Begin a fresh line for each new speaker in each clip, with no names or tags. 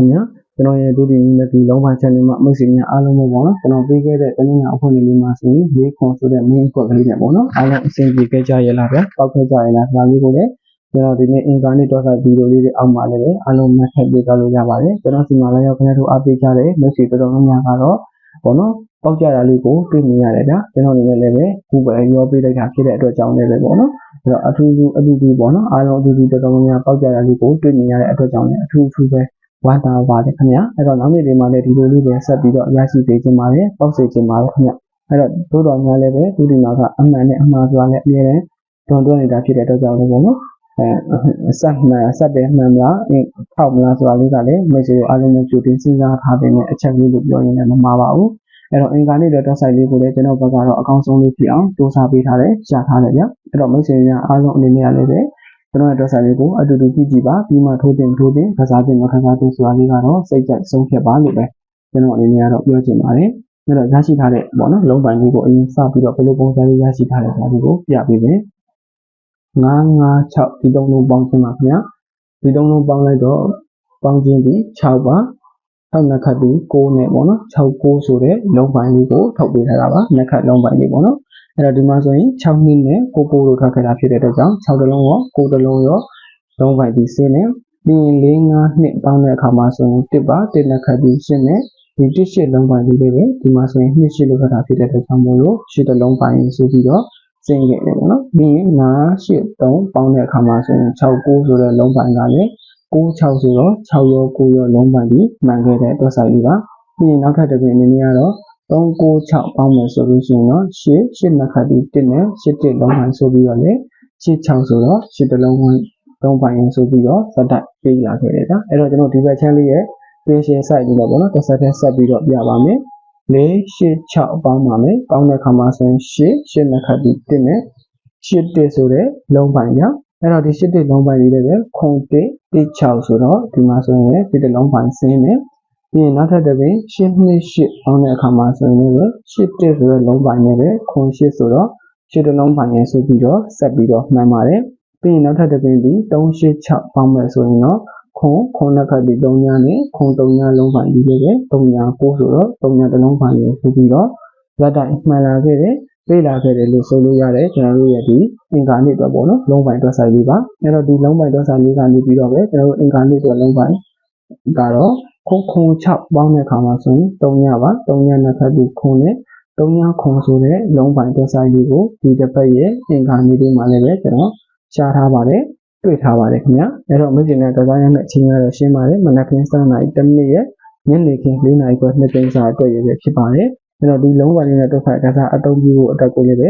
ခင်ဗျာကျွန်တော်ရဲ့ဒုတိယမြတ်ဒီလုံးပိုင်း channel မှာမိတ်ဆွေများအားလုံးပဲပေါ့နော်ကျွန်တော်ပေးခဲ့တဲ့တနင်္လာအဖွဲ့လေးမှာဆိုရင်လေးခွန်ဆိုတဲ့ main ကွက်ကလေးနဲ့ပေါ့နော်အားလုံးအဆင်ပြေခဲ့ကြရလားဗျာပောက်ခဲ့ကြရလားဒါမျိုးကိုလည်းကျွန်တော်ဒီနေ့အင်ကာနဲ့တော့ဆိုင်ဗီဒီယိုလေးတွေအောက်မှာလည်းအားလုံးမှတ်ထည့်ပေးကြလို့ရပါတယ်ကျွန်တော်စီမှာလည်းရောက်ခင်ဗျားတို့အားပေးကြတဲ့မိတ်ဆွေတော်တော်များများကတော့ပေါ့နော်ပေါက်ကြတာလေးကိုတွေ့မြင်ရတယ်ဗျာကျွန်တော်အနေနဲ့လည်းပဲခုပဲရောပေးလိုက်တာဖြစ်တဲ့အတွက်ကြောင့်လည်းပဲပေါ့နော်အဲ့တော့အထူးထူးအတူတူပေါ့နော်အားလုံးအတူတူတော်တော်များများပေါက်ကြတာလေးကိုတွေ့မြင်ရတဲ့အတွက်ကြောင့်လည်းအထူးထူးပဲ ဝမ်းသာပါတယ်ခင်ဗျာအဲ့တော့နောက်နေ့ဒီမှာလည်းဒီလိုလေးပဲဆက်ပြီးတော့ရရှိပေးခြင်းပါတယ်ပေါက်စေခြင်းပါတယ်ခင်ဗျအဲ့တော့တို့တော်များလည်းပဲဒုတိယမှာကအမှန်နဲ့အမှားစွာနဲ့အမြဲတမ်းတွန်တွန်းနေတာဖြစ်တဲ့အတွက်ကြောင့်လည်းပေါ့နော်အဲဆက်မှန်ဆက်တယ်မှန်လားထောက်မလားဆိုတာလေးကလည်းမိတ်ဆွေတို့အားလုံးနဲ့ကြိုတင်စဉ်းစားထားတဲ့အချက်လေးလို့ပြောရင်လည်းမမှားပါဘူးအဲ့တော့အင်္ဂါနေ့တဲ့တက်ဆိုင်လေးကိုလည်းကျွန်တော်ဘက်ကတော့အကောင်းဆုံးလေးဖြစ်အောင်စူးစမ်းပေးထားတယ်ရှာထားတယ်ဗျအဲ့တော့မိတ်ဆွေများအားလုံးအနေနဲ့လည်းပဲ ကျွန်တော်ရဲ့တက်ဆိုင်လေးကိုအတူတူကြည့်ကြည့်ပါပြီးမှထိုးတင်ထိုးတင်ကစားတင်မကစားတင်ဆိုတာလေးကတော့စိတ်ကြိုက်ဆုံးဖြတ်ပါလို့ပဲကျွန်တော်အနေနဲ့ကတော့ပြောချင်ပါတယ်အဲ့တော့ရရှိထားတဲ့ပေါ့နော်လုံးပိုင်လေးကိုအရင်စပြီးတော့ဘယ်လိုပုံစံလေးရရှိထားလဲဆိုတာလေးကိုပြပေးမယ်956ဒီသုံးလုံးပေါင်းခြင်းပါခင်ဗျာဒီသုံးလုံးပေါင်းလိုက်တော့ပေါင်းခြင်းပြီး6ပါ6နှစ်ခတ်ပြီး6နဲ့ပေါ့နော်6 9ဆိုတဲ့လုံးပိုင်းလေးကိုထုတ်ပေးထားတာပါနှစ်ခတ်လုံးပိုင်းလေးပေါ့နော် အဲ့တော့ဒီမှာဆိုရင်6နှစ်နဲ့9 9လို့ထွက်ခဲ့တာဖြစ်တဲ့အတွက်ကြောင့်6တလုံးရော9တလုံးရောလုံးပိုင်းပြီးစင်းနဲ့ပြီးရင်4 5နှစ်ပေါင်းတဲ့အခါမှာဆိုရင်1ပါ1နှစ်ခတ်ပြီးရှင်းနဲ့ဒီတစ်ရှစ်လုံးပိုင်းလေးလေးပဲဒီမှာဆိုရင်နှစ်ရှစ်လို့ထွက်တာဖြစ်တဲ့အတွက်ကြောင့်မို့လို့ရှစ်တလုံးပိုင်းဆိုပြီးတော့စင်းခဲ့တယ်ပေါ့နော်ပြီးရင်9 8 3ပေါင်းတဲ့အခါမှာဆိုရင်6 9ဆိုတဲ့လုံးပိုင်းကလည်း96ဆိုတော့6ရော9ရောလုံးပိုင်းပြီးမှန်ခဲ့တဲ့အတွက်ဆိုင်လေးပါပြီးရင်နောက်ထပ်တစ်ပြင်အနေနဲ့ကတော့ 396ပေါင်းမယ်ဆိုလို့ရှိရင်တော့8 8နှစ်ခတ်ပြီး1နဲ့8တစ်လုံးပိုင်းဆိုပြီးတော့လေ86ဆိုတော့8တလုံးပိုင်းလုံးပိုင်းရင်ဆိုပြီးတော့ဇက်တိုက်ပေးလာခဲ့တယ်ဗျာအဲ့တော့ကျွန်တော်ဒီဘက်ချမ်းလေးရဲ့ patient site လေးနဲ့ပေါ့နော်တစ်ဆက်တည်းဆက်ပြီးတော့ပြပါမယ်4 8 6ပေါင်းပါမယ်ပေါင်းတဲ့အခါမှာဆိုရင်8 8နှစ်ခတ်ပြီး1နဲ့8တစ်ဆိုတဲ့လုံးပိုင်းညအဲ့တော့ဒီ8တစ်လုံးပိုင်းလေးလည်းပဲခွန်တစ်တစ်6ဆိုတော့ဒီမှာဆိုရင်ဒီတစ်လုံးပိုင်းဆင်းနေ ပြီးရင်နောက်ထပ်တစ်ပင်8နှစ်8ပေါင်းတဲ့အခါမှာဆိုရင်လည်း8တစ်ဆိုတဲ့လုံးပိုင်းနဲ့ပဲခွန်8ဆိုတော့8တစ်လုံးပိုင်းရဆိုပြီးတော့ဆက်ပြီးတော့မှန်ပါတယ်ပြီးရင်နောက်ထပ်တစ်ပင်ဒီ386ပေါင်းမယ်ဆိုရင်တော့ခွန်ခွန်နှစ်ခတ်ဒီ3ညနဲ့ခွန်3ညလုံးပိုင်းဒီလည်းပဲ3ည9ဆိုတော့3ညတစ်လုံးပိုင်းရဆိုပြီးတော့ဇက်တိုင်းမှန်လာခဲ့တယ်လေ့လာခဲ့တယ်လို့ဆိုလို့ရတယ်ကျွန်တော်တို့ရဲ့ဒီအင်္ဂါနေ့အတွက်ပေါ့နော်လုံးပိုင်းတွက်ဆိုင်လေးပါအဲ့တော့ဒီလုံးပိုင်းတွက်ဆိုင်လေးကနေပြီးတော့ပဲကျွန်တော်တို့အင်္ဂါနေ့အတွက်လုံးပိုင်းကတော့ ခုံခုံ6ပေါင်းတဲ့အခါမှာဆိုရင်3ညပါ3ညနှစ်ခတ်ပြီးခုံနဲ့3ညခုံဆိုတဲ့လုံးပိုင်းတွက်ဆိုင်လေးကိုဒီတစ်ပတ်ရဲ့အင်္ဂါနေ့လေးမှာလည်းပဲကျွန်တော်ရှားထားပါတယ်တွေ့ထားပါတယ်ခင်ဗျာအဲ့တော့မိတ်ဆွေများကစားရမယ့်အချိန်ကတော့ရှင်းပါတယ်မနက်ခင်း7:00နာရီ10မိနစ်ရဲ့ညနေခင်း4:00နာရီခွဲ2သိန်းစာအတွက်ရည်ဖြစ်ပါတယ်အဲ့တော့ဒီလုံးဝလေးနဲ့တော့ဖိုက်ကစားအတုံးပြုဖို့အတွက်ကိုလည်းပဲ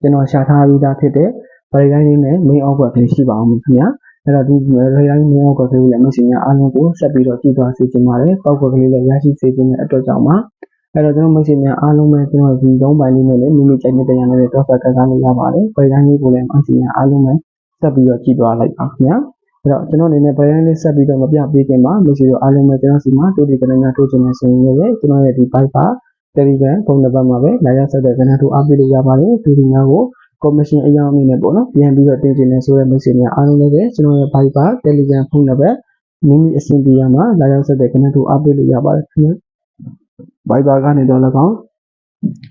ကျွန်တော်ရှာထားပြီးသားဖြစ်တဲ့ဗရိတိုင်းလေးနဲ့ main output လေးရှိပါအောင်ခင်ဗျာ အဲ့တော့ဒီဗရိတိုင်း main output လေးကိုလည်းမရှိများအားလုံးကိုဆက်ပြီးတော့ကြည့်သွားစေချင်ပါတယ်ပောက်ကလေးလည်းရရှိစေချင်တဲ့အတွက်ကြောင့်ပါအဲ့တော့ကျွန်တော်မရှိများအားလုံးပဲကျွန်တော်ဒီလုံးပိုင်းလေးနဲ့လည်းမိမိကြိုက်တဲ့တရားနဲ့တော့ဖက်ကစားလို့ရပါတယ်ဗရိတိုင်းလေးကိုလည်းမရှိများအားလုံးပဲဆက်ပြီးတော့ကြည့်သွားလိုက်ပါခင်ဗျာအဲ့တော့ကျွန်တော်အနေနဲ့ဗရိတိုင်းလေးဆက်ပြီးတော့မပြပေးခင်မှာမရှိတော့အားလုံးပဲကျွန်တော်စီမှာတူတီကနညာထိုးချင်နေဆိုရင်လည်းကျွန်တော်ရဲ့ဒီ Viber Telegram ဖုန်းနံပါတ်မှာပဲလာရောက်ဆက်တဲ့ကဏ္ဍတို့အားပေးလို့ရပါတယ်ဒီဒီများကို commission အယောင်အနေနဲ့ပေါ့နော်ပြန်ပြီးတော့တင်ကျင်နေဆိုတဲ့ message များအားလုံးလည်းပဲကျွန်တော်ရဲ့ Viber Telegram ဖုန်းနံပါတ်မိမိအဆင်ပြေရမှာလာရောက်ဆက်တဲ့ကဏ္ဍတို့အားပေးလို့ရပါတယ်ခင်ဗျ Viber ကနေတော့၎င်း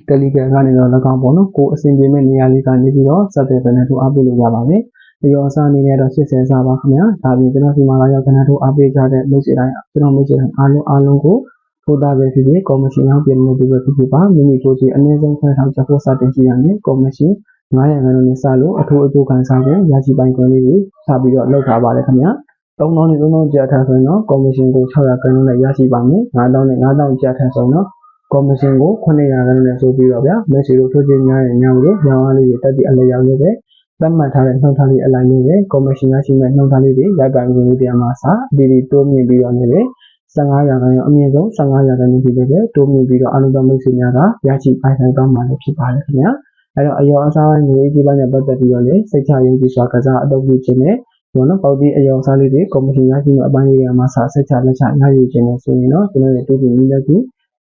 Telegram ကနေတော့၎င်းပေါ့နော်ကိုအဆင်ပြေမဲ့နေရာလေးကနေပြီးတော့ဆက်တဲ့ကဏ္ဍတို့အားပေးလို့ရပါတယ်ဒီရောအစားအနေနဲ့တော့80စားပါခင်ဗျာဒါပြင်ကျွန်တော်ဒီမှာလာရောက်ကဏ္ဍတို့အားပေးကြတဲ့ message တိုင်းကျွန်တော် message တိုင်းအားလုံးအားလုံးကိုထိုတာပဲဖြစ်ဖြစ်ကော်မရှင်ရောက်ပြည်နယ်ဒီပဲဖြစ်ဖြစ်ပါမိမိကိုယ်စီအနည်းဆုံးခွဲထောင်ချက်ဖို့စတင်ရှိရမယ်ကော်မရှင် 900ခန်းနဲ့စလို့အထူးအကျိုးခံစားခွင့်ရရှိပိုင်ခွင့်လေးကိုစပြီးတော့လုပ်ထားပါတယ်ခင်ဗျာ3000နဲ့3000ကြာထပ်ဆိုရင်တော့ကော်မရှင်ကို600ခန်းနဲ့ရရှိပါမယ်9000နဲ့9000ကြာထပ်ဆိုရင်တော့ကော်မရှင်ကို900ခန်းနဲ့ဆိုပြီးတော့ဗျာမက်ဆီတို့ထိုးချင်းများရဲ့ညောင်းလို့ညောင်းအားလေးတွေတက်ပြီးအလျောက်လေးပဲသတ်မှတ်ထားတဲ့နှုတ်ထားလေးအလိုက်လေးပဲကော်မရှင်ရရှိမဲ့နှုတ်ထားလေးတွေရိုက်ပိုင်ခွင့်လေးတရားမှာစာအပြီးပြီးတိုးမြင့်ပြီးတော့နေလေ15ရာခိုင်နှုန်းအမြင့်ဆုံး15ရာခိုင်နှုန်းဖြစ်တဲ့တိုးမြင့်ပြီးတော့အလုံးစုံမိတ်ဆွေများကရရှိပိုင်ဆိုင်သွားမှာလည်းဖြစ်ပါတယ်ခင်ဗျာ အဲတော့အယောအစားပိုင်းငွေကြီးပိုင်းနဲ့ပတ်သက်ပြီးတော့လည်းစိတ်ချရင်းကြည့်စွာကစားအလုပ်ပြုခြင်းနဲ့ဘောနော်ပေါတီအယောအစားလေးတွေကော်မရှင်ရရှိမှုအပိုင်းလေးတွေမှာစာဆက်ချလက်ချရယူခြင်းနဲ့ဆိုရင်တော့ကျွန်တော်ရဲ့တိုးပြီးမိလက်ကူ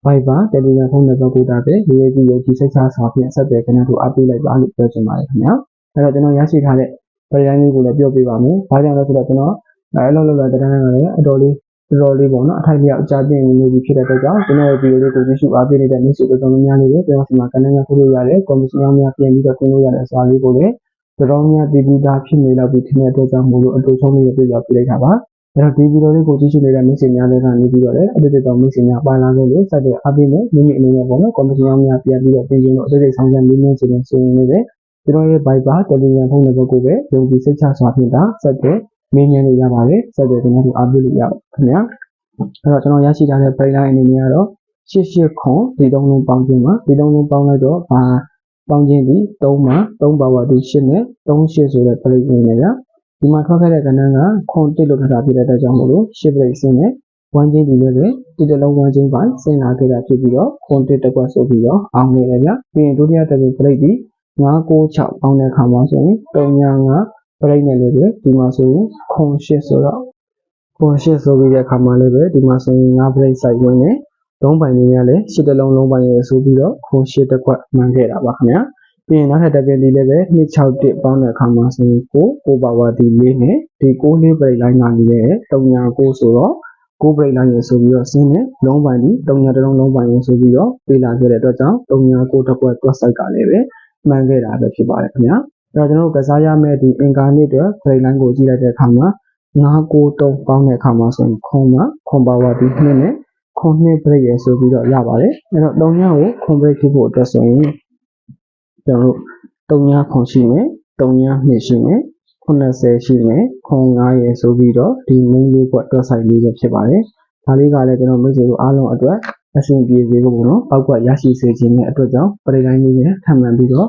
Viber Telegram ဖုန်းနံပါတ်ကိုတာပဲဒီရဲ့ဒီရဲ့ဒီစိတ်ချစာဖြင့်ဆက်သွယ်ခဏတို့အားပေးလိုက်ပါလို့ပြောချင်ပါတယ်ခင်ဗျာအဲတော့ကျွန်တော်ရရှိထားတဲ့ပရိတိုင်းလေးကိုလည်းပြောပြပါမယ်။ဘာကြောင့်လဲဆိုတော့ကျွန်တော်အဲလောက်လောက်လောက်တန်းတန်းကလည်းအတော်လေး တော်တော်လေးပေါ့နော်အထိုက်လျောက်အကြပြင်းနေပြီဖြစ်တဲ့အတွက်ကြောင့်ကျွန်တော်ရဲ့ဗီဒီယိုလေးကိုကြည့်ရှုအားပေးနေတဲ့မိတ်ဆွေတို့တော်တော်များများလေးပဲကျွန်တော်စီမှာကဏ္ဍများခုလို့ရတယ်ကော်မရှင်အောင်များပြင်ပြီးတော့ပြင်လို့ရတယ်ဆိုတာလေးကိုလည်းတော်တော်များတည်ပြီးသားဖြစ်နေတော့ဒီထင်တဲ့အတွက်ကြောင့်မို့လို့အတူဆုံးလေးပြပြပြလိုက်တာပါအဲ့တော့ဒီဗီဒီယိုလေးကိုကြည့်ရှုနေတဲ့မိတ်ဆွေများလည်းကနေပြီးတော့လည်းအတူတူတော့မိတ်ဆွေများပါလာခဲ့လို့စတဲ့အားပေးနဲ့မိမိအနေနဲ့ပေါ့နော်ကော်မရှင်အောင်များပြန်ပြီးတော့ပြင်ပြင်လို့အတူတူဆောင်ရွက်မိမခြင်းနဲ့ဆိုရင်လည်းကျွန်တော်ရဲ့ Viber Telegram ဖုန်းနံပါတ်ကိုပဲယုံကြည်စိတ်ချစွာဖြင့်ဒါဆက်တဲ့ မင်းမြန်းလို့ရပါတယ်ဆက်တဲ့ကျွန်တော်တို့အားပေးလို့ရပါခင်ဗျာအဲ့တော့ကျွန်တော်ရရှိထားတဲ့ Payline အနေနဲ့ကတော့88ခွန်ဒီသုံးလုံးပေါင်းခြင်းပါဒီသုံးလုံးပေါင်းလိုက်တော့ဘာပေါင်းခြင်းဒီ3မှာ3ပါဝါဒီ8နဲ့38ဆိုတဲ့ plate အနေနဲ့ကဒီမှာထွက်ခဲ့တဲ့ကဏ္ဍကခွန်တစ်လို့ထပ်တာဖြစ်တဲ့အတွက်ကြောင့်မို့လို့8 plate ဆင်းနဲ့1ချင်းဒီလည်းပဲဒီတစ်လုံး1ချင်းပိုင်းဆင်းလာခဲ့တာဖြစ်ပြီးတော့ခွန်တစ်တစ်ကွက်ဆိုပြီးတော့အောင်နေတယ်ဗျပြီးရင်ဒုတိယတစ် plate ဒီ996ပေါင်းတဲ့အခါမှာဆိုရင်395 plate နဲ့လည်းပဲဒီမှာဆိုရင်ခွန်8ဆိုတော့ခွန်8ဆိုပြီးတဲ့အခါမှာလည်းပဲဒီမှာဆိုရင်9 plate site ဝင်နေလုံးပိုင်လေးများလည်းရှစ်တလုံးလုံးပိုင်ရယ်ဆိုပြီးတော့ခွန်8တစ်ကွက်မှန်ခဲ့တာပါခင်ဗျာပြီးရင်နောက်ထပ်တစ်ပြင်းဒီလည်းပဲ261ပေါင်းတဲ့အခါမှာဆိုရင်ကိုကိုပါဝါဒီလေးနဲ့ဒီ6လေး plate line ကနေလည်း396ဆိုတော့ကို break line ရယ်ဆိုပြီးတော့ဆင်းနဲ့လုံးပိုင်ဒီ3ညာတစ်လုံးလုံးပိုင်ရယ်ဆိုပြီးတော့ပေးလာခဲ့တဲ့အတွက်ကြောင့်396တစ်ကွက် cross site ကလည်းပဲမှန်ခဲ့တာပဲဖြစ်ပါတယ်ခင်ဗျာ အဲ့တော့ကျွန်တော်တို့ကစားရမယ့်ဒီ incarnate အတွက် break line ကိုကြည့်လိုက်တဲ့အခါမှာ993ပေါင်းတဲ့အခါမှာဆိုရင်ခွန်မှာခွန်ပါဝါဒီ2နဲ့ခွန်2 break ရယ်ဆိုပြီးတော့ရပါတယ်အဲ့တော့3ညာကိုခွန် break ဖြစ်ဖို့အတွက်ဆိုရင်ကျွန်တော်တို့3ညာခွန်ရှိမယ်3ညာ2ရှိမယ်80ရှိမယ်ခွန်9ရယ်ဆိုပြီးတော့ဒီ main လေးကွက်တွက်ဆိုင်လေးပဲဖြစ်ပါတယ်ဒါလေးကလည်းကျွန်တော်မိတ်ဆွေတို့အားလုံးအတွက်အဆင်ပြေစေဖို့ပေါ့နော်ပောက်ကွက်ရရှိစေခြင်းနဲ့အတွက်ကြောင့်ပရိတိုင်းလေးနဲ့ထပ်မံပြီးတော့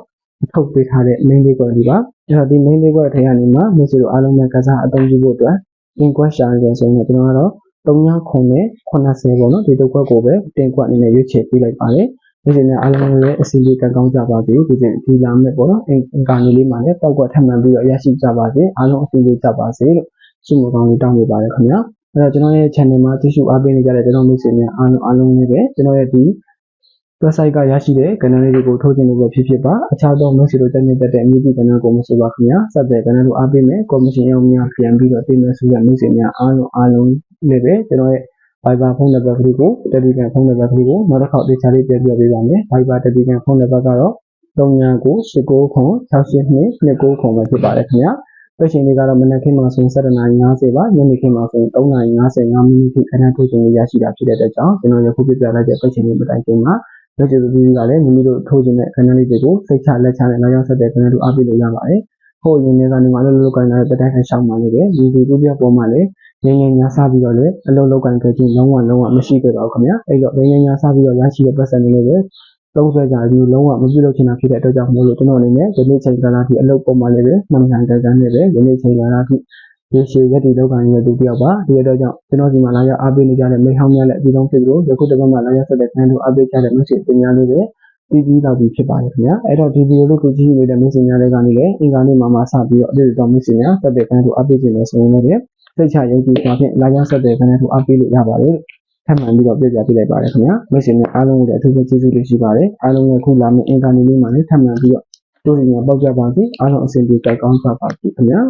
ထုတ်ပေးထားတဲ့ main လေးကွက်ဒီပါအဲ့တော့ဒီ main လေးကွက်ထဲကနေမှမိတ်ဆွေတို့အားလုံးပဲကစားအသုံးပြုဖို့အတွက် in question ရယ်ဆိုရင်ကျွန်တော်ကတော့3ညခွန်နဲ့80ပေါ့နော်ဒီတစ်ခွက်ကိုပဲတင်ခွက်အနေနဲ့ရွေးချယ်ပေးလိုက်ပါတယ်ဒီစင်နဲ့အားလုံးလည်းအစီအလေးကကောင်းကြပါစေဒီစင်ဒီလာမဲ့ပေါ့နော်အင်ကာနေလေးမှာလည်းပောက်ကွက်ထပ်မံပြီးတော့ရရှိကြပါစေအားလုံးအစီအလေးကြပါစေလို့ဆုမကောင်းလေးတောင်းပေးပါတယ်ခင်ဗျာအဲ့တော့ကျွန်တော်ရဲ့ channel မှာကြည့်ရှုအားပေးနေကြတဲ့ကျွန်တော်မိတ်ဆွေများအားလုံးအားလုံးလေးပဲကျွန်တော်ရဲ့ဒီ website ကရရှိတဲ့ကဏ္ဍလေးတွေကိုထုတ်ခြင်းလို့ပဲဖြစ်ဖြစ်ပါအခြားသောမိတ်ဆွေတို့တက်နေတဲ့အမြင့်ကြီးကဏ္ဍကိုမဆိုပါခင်ဗျာစတဲ့ကဏ္ဍတို့အားပေးမယ်ကော်မရှင်ရောများပြန်ပြီးတော့တင်မယ်ဆိုတဲ့မိတ်ဆွေများအားလုံးအားလုံးလေးပဲကျွန်တော်ရဲ့ Viber ဖုန်းနံပါတ်ကလေးကို Telegram ဖုန်းနံပါတ်ကလေးကိုနောက်တစ်ခေါက်တေချာလေးပြပြပေးပါမယ် Viber Telegram ဖုန်းနံပါတ်ကတော့399869 68229ခွန်ပဲဖြစ်ပါတယ်ခင်ဗျာပြည့်ရှင်လေးကတော့မနက်ခင်းမှာဆိုရင်7:50ပါညနေခင်းမှာဆိုရင်3:55မိနစ်ထိခဏထုတ်ခြင်းလေးရရှိတာဖြစ်တဲ့အတွက်ကြောင့်ကျွန်တော်ရခုပြပြလိုက်တဲ့ပြည့်ရှင်လေးမတိုင်ခင်မှာ လက်ကျသူကြီးကလည်းမိမိတို့ထိုးခြင်းတဲ့ခဏလေးတွေကိုစိတ်ချလက်ချနဲ့နောက်ရောက်ဆက်တဲ့ခဏတို့အားပေးလို့ရပါတယ်။ဟိုအရင်ကနေမှလည်းလောက်ကင်လာတဲ့တိုင်ခံရှောင်းမှလည်းဒီဒီဒုတိယပေါ်မှာလည်းငင်းငင်းညားစားပြီးတော့လည်းအလုံးလောက်ကင်ခဲ့ခြင်းလုံးဝလုံးဝမရှိခဲ့ပါဘူးခင်ဗျာ။အဲ့တော့ငင်းငင်းညားစားပြီးတော့ရရှိတဲ့ပတ်စံတွေလည်းပဲသုံးဆွဲကြပြီးလုံးဝမပြုလုပ်ချင်တာဖြစ်တဲ့အတွက်ကြောင့်မို့လို့ကျွန်တော်အနေနဲ့ဒီနေ့ချိန်ကာလထိအလုပ်ပေါ်မှာလည်းပဲမှန်မှန်ကန်ကန်နဲ့ပဲဒီနေ့ချိန်ကာလထိ ဒီရှိရက်ဒီလောက်ကန်ရဲ့သူတယောက်ပါဒီအတွက်ကြောင့်ကျွန်တော်ဒီမှာလာရောက်အားပေးနေကြတဲ့မိဟောင်းများလည်းအပြီးဆုံးဖြစ်လို့ယခုတစ်ပတ်မှလာရောက်ဆက်တဲ့ခံတို့အားပေးကြတဲ့မရှိပညာလေးတွေပြီးပြီးတော့ပြီးဖြစ်ပါတယ်ခင်ဗျာအဲ့တော့ဒီဗီဒီယိုလေးကိုကြည့်နေတဲ့မိတ်ဆွေများတွေကနေလည်းအင်္ဂါနေ့မှာမှစပြီးတော့အတွေ့အကြုံမိတ်ဆွေများဆက်တဲ့ခံတို့အားပေးခြင်းနဲ့ဆိုရင်လည်းစိတ်ချယုံကြည်စွာဖြင့်လာရောက်ဆက်တဲ့ခံတို့အားပေးလို့ရပါတယ်ထပ်မံပြီးတော့ပြပြပေးလိုက်ပါတယ်ခင်ဗျာမိတ်ဆွေများအားလုံးရဲ့အထူးပဲကျေးဇူးတင်ရှိပါတယ်အားလုံးရဲ့ခုလာမယ့်အင်္ဂါနေ့လေးမှာလည်းထပ်မံပြီးတော့တို့ရီများပေါက်ကြပါစေအားလုံးအဆင်ပြေကြကောင်းကြပါစေခင်ဗျာ